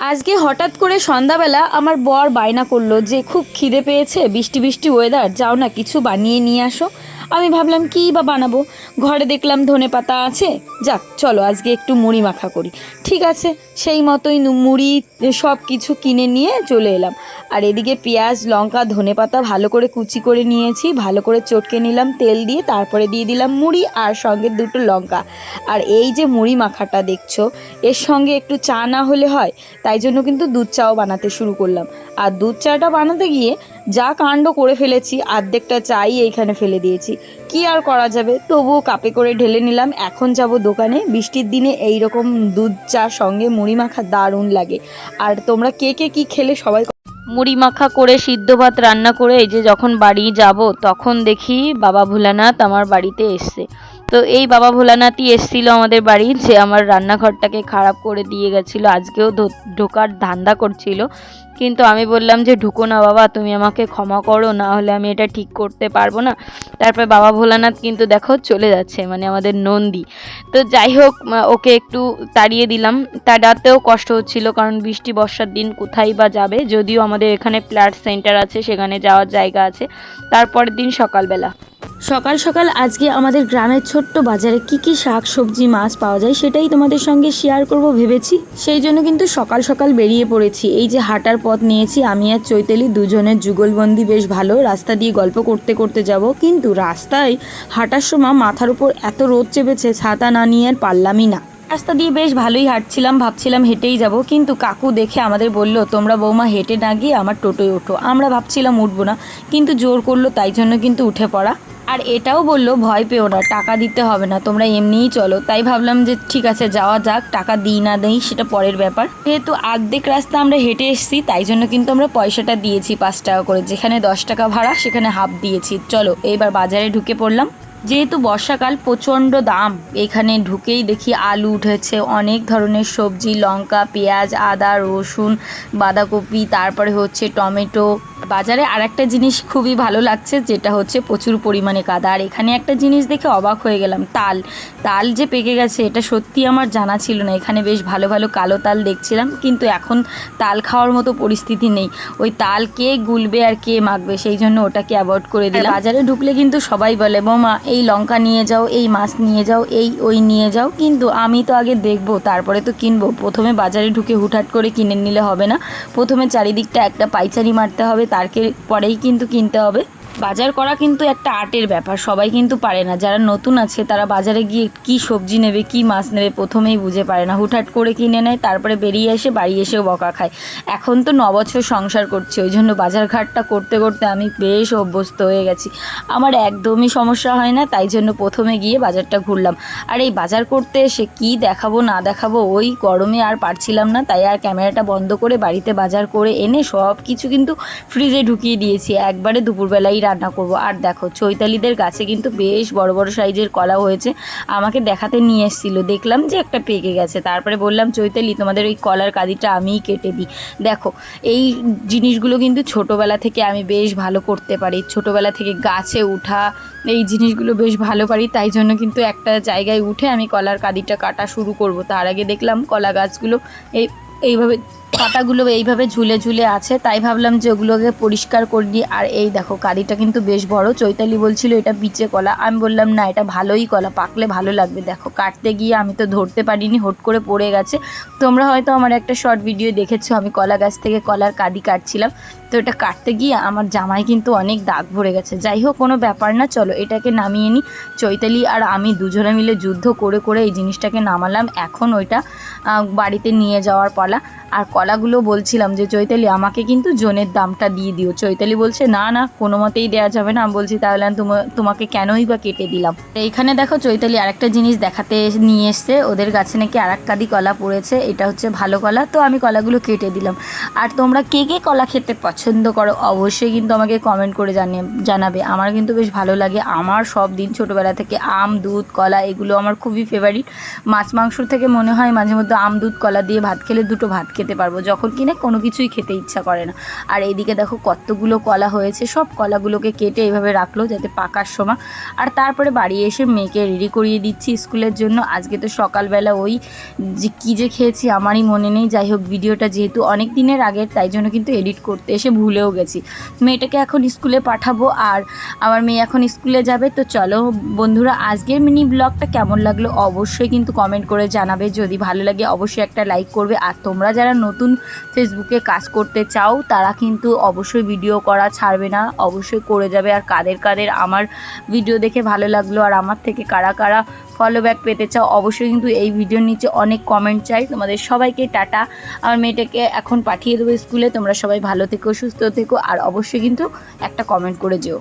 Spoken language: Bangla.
আজকে হঠাৎ করে সন্ধ্যাবেলা আমার বর বায়না করল যে, খুব খিদে পেয়েছে, বৃষ্টি বৃষ্টি ওয়েদার যাও না কিছু বানিয়ে নিয়ে আসো। আমি ভাবলাম, কী বা বানাবো? ঘরে দেখলাম ধনে পাতা আছে। যাক, চলো, আজকে একটু মুড়ি মাখা করি। ঠিক আছে, সেই মতোই মুড়ি, সব কিছু কিনে নিয়ে চলে এলাম। আর এদিকে পেঁয়াজ, লঙ্কা, ধনে পাতা ভালো করে কুচি করে নিয়েছি, ভালো করে চটকে নিলাম, তেল দিয়ে তারপরে দিয়ে দিলাম মুড়ি আর সঙ্গে দুটো লঙ্কা। আর এই যে মুড়ি মাখাটা দেখছ, এর সঙ্গে একটু চা না হলে হয়, তাই জন্য কিন্তু দুধ চাও বানাতে শুরু করলাম। আর দুধ চাটা বানাতে গিয়ে যা কাণ্ড করে ফেলেছি অর্ধেকটা চাই এইখানে ফেলে দিয়েছি। কি আর করা যাবে? তবুও কাপে করে ঢেলে নিলাম। এখন যাব দোকানে। বৃষ্টির দিনে এই রকম দুধ চা সঙ্গে মুড়ি মাখা দারুণ লাগে। আর তোমরা কে কে কি খেলে সবাই মুড়ি মাখা করে, সিদ্ধ ভাত রান্না করে, এই যে যখন বাড়ি যাব, তখন দেখি বাবা ভোলানাথ আমার বাড়িতে এসছে। তো এই বাবা ভোলানাথই এসছিল আমাদের বাড়ি, যে আমার রান্নাঘরটাকে খারাপ করে দিয়ে গেছিল, আজকেও ঢোকার ধান্দা করছিল। কিন্তু আমি বললাম যে, ঢুকো না বাবা, তুমি আমাকে ক্ষমা করো, না হলে আমি এটা ঠিক করতে পারব না। তারপর বাবা ভোলানাথ কিন্তু দেখো চলে যাচ্ছে মানে আমাদের নন্দী। তো যাই হোক ওকে একটু তাড়িয়ে দিলাম। তাড়াতেও কষ্ট হচ্ছিল, কারণ বৃষ্টি বর্ষার দিন কোথায় বা যাবে, যদিও আমাদের এখানে প্ল্যাট সেন্টার আছে, সেখানে যাওয়ার জায়গা আছে। তারপরের দিন সকালবেলা। সকাল সকাল আজকে আমাদের গ্রামের ছোট্ট বাজারে কি কি শাক, সবজি, মাছ পাওয়া যায় সেটাই তোমাদের সঙ্গে শেয়ার করব ভেবেছি। সেই জন্য কিন্তু সকাল সকাল বেরিয়ে পড়েছি। এই যে হাঁটার পথ নিয়েছি, আমি আর চৈতালি দুজনের যুগলবন্দি বেশ ভালো। রাস্তা দিয়ে গল্প করতে করতে যাব। কিন্তু রাস্তায় হাঁটার সময় মাথার উপর এত রোদ চেপেছে, ছাতা না নিয়ে আর পারলামই না। রাস্তা দিয়ে বেশ ভালোই হাঁটছিলাম, ভাবছিলাম হেঁটেই যাব, কিন্তু কাকু দেখে আমাদের বলল, তোমরা বৌমা হেঁটে না গিয়ে আমার টোটোয় ওঠো। আমরা ভাবছিলাম উঠবো না, কিন্তু জোর করল, তাই জন্য কিন্তু উঠে পড়া। আর এটাও বলল, ভয় পেও না, টাকা দিতে হবে না, তোমরা এমনিই চলো। তাই ভাবলাম যে, ঠিক আছে, যাওয়া যাক, টাকা দিই না দিই, সেটা পরের ব্যাপার। যেহেতু আর্ধেক রাস্তা আমরা হেঁটে এসেছি, তাই জন্য কিন্তু আমরা পয়সাটা দিয়েছি পাঁচ টাকা করে, যেখানে দশ টাকা ভাড়া, সেখানে হাফ দিয়েছি। চলো এইবার বাজারে ঢুকে পড়লাম। যেহেতু বর্ষাকাল প্রচণ্ড দাম এখানে ঢুকেই দেখি আলু উঠেছে অনেক ধরনের সবজি লঙ্কা পেঁয়াজ আদা রসুন বাঁধাকপি তারপরে হচ্ছে টমেটো। বাজারে আর একটা জিনিস খুবই ভালো লাগছে যেটা হচ্ছে প্রচুর পরিমাণে কাদা। আর এখানে একটা জিনিস দেখে অবাক হয়ে গেলাম তাল। তাল যে পেকে গেছে এটা সত্যি আমার জানা ছিল না এখানে বেশ ভালো ভালো কালো তাল দেখছিলাম কিন্তু এখন তাল খাওয়ার মতো পরিস্থিতি নেই। ওই তাল কে গুলবে আর কে মাখবে সেই জন্য ওটাকে অ্যাভয়েড করে দিলাম। বাজারে ঢুকলে কিন্তু সবাই বলে বৌমা এই লঙ্কা নিয়ে যাও, এই মাছ নিয়ে যাও, এই ওই নিয়ে যাও। কিন্তু আমি তো আগে দেখব, তারপরে তো কিনবো। প্রথমে বাজারে ঢুকে হুটহাট করে কিনে নিলে হবে না। প্রথমে চারিদিকটা একটা পাইচারি মারতে হবে, তারকে পরেই কিন্তু কিনতে হবে। বাজার করা কিন্তু একটা আর্টের ব্যাপার, সবাই কিন্তু পারে না। যারা নতুন আছে, তারা বাজারে গিয়ে কি সবজি নেবে, কি মাছ নেবে, প্রথমেই বুঝে পারে না। হুটহাট করে কিনে নেয়, তারপরে বেরিয়ে এসে বাড়ি এসেও বকা খায়। এখন তো নবছর সংসার করছি, ওই জন্য বাজার ঘাটটা করতে করতে আমি বেশ অভ্যস্ত হয়ে গেছি। আমার একদমই সমস্যা হয় না, তাই জন্য প্রথমে গিয়ে বাজারটা ঘুরলাম। আর এই বাজার করতে এসে কি দেখাবো, না দেখাবো, ওই গরমে আর পারছিলাম না, তাই আর ক্যামেরাটা বন্ধ করে বাড়িতে বাজার করে এনে সব কিছু কিন্তু ফ্রিজে ঢুকিয়ে দিয়েছি। একবারে দুপুরবেলাই রান্না করব। আর দেখো, চৈতালিদের গাছে কিন্তু বেশ বড় বড় সাইজের কলা হয়েছে। আমাকে দেখাতে নিয়ে এসেছিল। দেখলাম যে একটা পেকে গেছে। তারপরে বললাম, চৈতালি, তোমাদের ওই কলার কাদিটা আমিই কেটে দিই। দেখো, এই জিনিসগুলো কিন্তু ছোটোবেলা থেকে আমি বেশ ভালো করতে পারি। ছোটোবেলা থেকে গাছে উঠা, এই জিনিসগুলো বেশ ভালো পারি। তাই জন্য কিন্তু একটা জায়গায় উঠে আমি কলার কাদিটা কাটা শুরু করব। তার আগে দেখলাম কলা গাছগুলো এই, এইভাবে পাতাগুলো এইভাবে ঝুলে ঝুলে আছে, তাই ভাবলাম যে ওগুলোকে পরিষ্কার করে দিই আর এই দেখো, কারিটা কিন্তু বেশ বড়। চৈতালি বলছিল এটা বিচে কলা। আমি বললাম, না, এটা ভালোই কলা, পাকলে ভালো লাগবে। দেখো, কাটতে গিয়ে আমি তো ধরতে পারিনি, হট করে পড়ে গেছে। তোমরা হয়তো আমার একটা শর্ট ভিডিও দেখেছ, আমি কলা গাছ থেকে কলার কাদি কাটছিলাম। তো এটা কাটতে গিয়ে আমার জামায় কিন্তু অনেক দাগ ভরে গেছে। যাই হোক, কোনো ব্যাপার না, চলো এটাকে নামিয়ে নিই। চৈতালি আর আমি দুজনে মিলে যুদ্ধ করে করে এই জিনিসটাকে নামালাম। এখন ওইটা বাড়িতে নিয়ে যাওয়ার পালা। আর কলাগুলো বলছিলাম যে, চৈতালি, আমাকে কিন্তু জনের দামটা দিয়ে দিও। চৈতালি বলছে, না না, কোনো মতেই দেওয়া যাবে না। আমি বলছি, তাহলে আমি তোমা- তোমাকে কেনই বা কেটে দিলাম? এইখানে দেখো চৈতালি আরেকটা জিনিস দেখাতে নিয়ে এসছে। ওদের গাছে নাকি আর কাদি কলা পড়েছে, এটা হচ্ছে ভালো কলা। তো আমি কলাগুলো কেটে দিলাম। আর তোমরা কে কে কলা খেতে পছন্দ করো, অবশ্যই কিন্তু আমাকে কমেন্ট করে জানিয়ে জানাবে। আমার কিন্তু বেশ ভালো লাগে। আমার সব দিন ছোটোবেলা থেকে আম, দুধ, কলা, এগুলো আমার খুবই ফেভারিট মাছ, মাংসর থেকে মনে হয় মাঝে মধ্যে আম, দুধ, কলা দিয়ে ভাত খেলে দুটো ভাত খেতে পারব। পারব যখন কিনা কোনো কিছুই খেতে ইচ্ছা করে না। আর এইদিকে দেখো কতগুলো কলা হয়েছে, সব কলাগুলোকে কেটে এইভাবে রাখল যাতে পাকার সময়। আর তারপরে বাড়ি এসে মেয়েকে রেডি করিয়ে দিচ্ছি স্কুলের জন্য। আজকে তো সকালবেলা ওই যে কী যে খেয়েছি আমারই মনে নেই। যাই হোক, ভিডিওটা যেহেতু অনেক দিনের আগের, তাই জন্য কিন্তু এডিট করতে এসে ভুলেও গেছি। মেয়েটাকে এখন স্কুলে পাঠাবো আর আমার মেয়ে এখন স্কুলে যাবে। তো চলো বন্ধুরা, আজকের মিনি ব্লগটা কেমন লাগল অবশ্যই কিন্তু কমেন্ট করে জানাবে। যদি ভালো লাগে অবশ্যই একটা লাইক করবে। আর তোমরা যারা নতুন ফেসবুকে কাজ করতে চাও, তারা কিন্তু অবশ্যই ভিডিও করা ছাড়বে না। অবশ্যই করে যাবে। আর কাদের কাদের আমার ভিডিও দেখে ভালো লাগল আর আমার থেকে কারা কারা ফলো ব্যাক পেতে চাও, অবশ্যই কিন্তু এই ভিডিওর নিচে অনেক কমেন্ট চাই। তোমাদের সবাইকে টাটা। আমার মেয়েটাকে এখন পাঠিয়ে দেবো স্কুলে তোমরা সবাই ভালো থেকো, সুস্থ থেকো। আর অবশ্যই কিন্তু একটা কমেন্ট করে যেও।